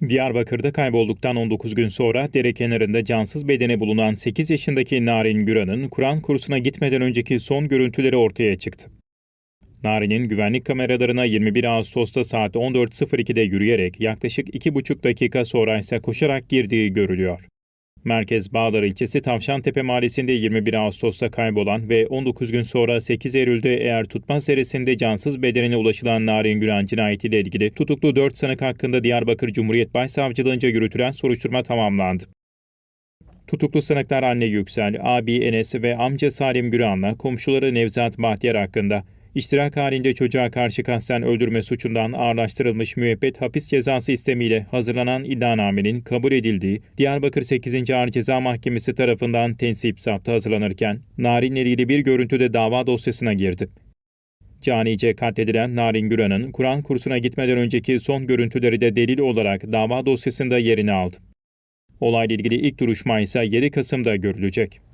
Diyarbakır'da kaybolduktan 19 gün sonra dere kenarında cansız bedeni bulunan 8 yaşındaki Narin Güran'ın Kur'an kursuna gitmeden önceki son görüntüleri ortaya çıktı. Narin'in güvenlik kameralarına 21 Ağustos'ta saat 14.02'de yürüyerek yaklaşık 2,5 dakika sonra ise koşarak girdiği görülüyor. Merkez Bağlar ilçesi Tavşantepe mahallesinde 21 Ağustos'ta kaybolan ve 19 gün sonra 8 Eylül'de eğer tutmaz deresinde cansız bedenine ulaşılan Narin Güran cinayetiyle ilgili tutuklu 4 sanık hakkında Diyarbakır Cumhuriyet Başsavcılığınca yürütülen soruşturma tamamlandı. Tutuklu sanıklar anne Yüksel, abi Enes ve amca Salim Güran'la komşuları Nevzat Bahtiyar hakkında iştirak halinde çocuğa karşı kasten öldürme suçundan ağırlaştırılmış müebbet hapis cezası istemiyle hazırlanan iddianamenin kabul edildiği Diyarbakır 8. Ağır Ceza Mahkemesi tarafından tensip saptı hazırlanırken Narin'le ilgili bir görüntüde dava dosyasına girdi. Canice katledilen Narin Güran'ın Kur'an kursuna gitmeden önceki son görüntüleri de delil olarak dava dosyasında yerini aldı. Olayla ilgili ilk duruşma ise 7 Kasım'da görülecek.